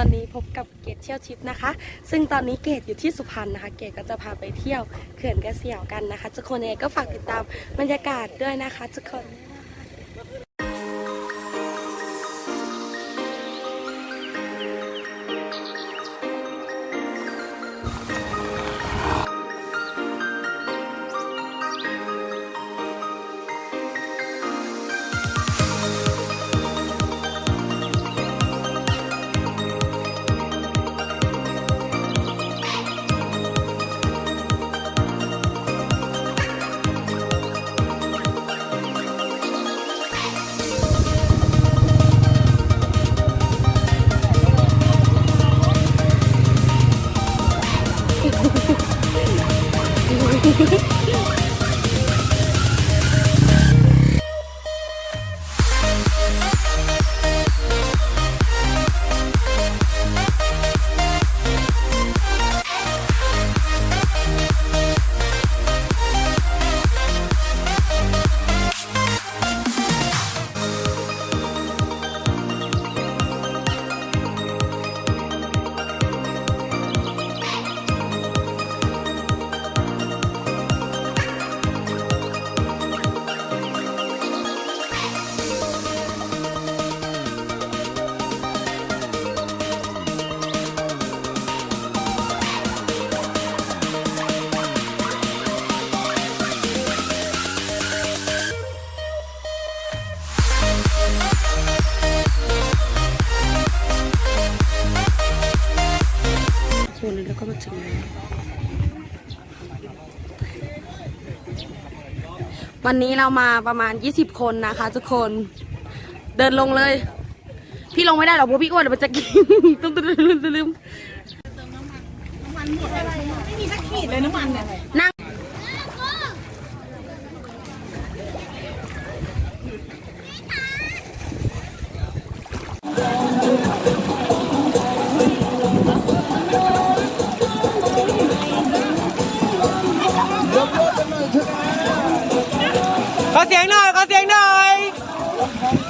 ตอนนี้พบกับเกดเที่ยวทิปนะคะ ซึ่งตอนนี้เกดอยู่ที่สุพรรณนะคะ เกดก็จะพาไปเที่ยวเขื่อนกระเสียวกันนะคะทุกคนยังไงก็ฝากติดตามบรรยากาศด้วยนะคะทุกคน วันนี้เรามาประมาณ 20 คนนะคะ ทุกคนเดินลงเลย พี่ลงไม่ได้หรอกเพราะพี่อ้วนเดี๋ยวมันจะกินต้องตึ้มตึ้มตึ้มตึ้มไม่มีสักขีดเลยน้ำมันเนี่ยนั่ง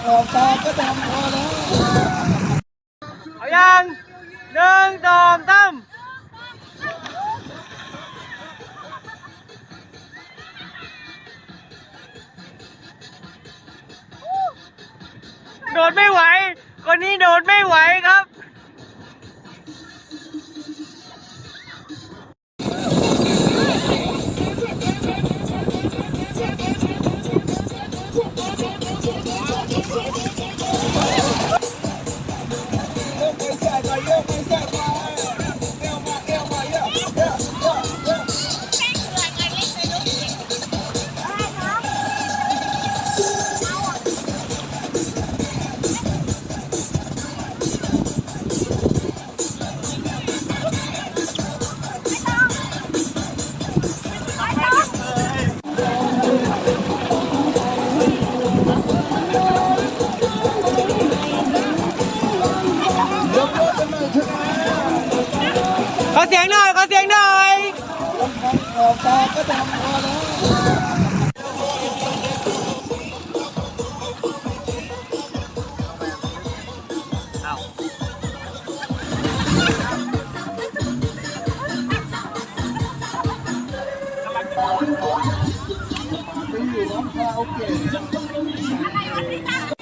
เอายังหนึ่งสองสามโดดไม่ไหว คนนี้โดดไม่ไหวครับ เสียงหน่อย ขอเสียงหน่อยเอาไ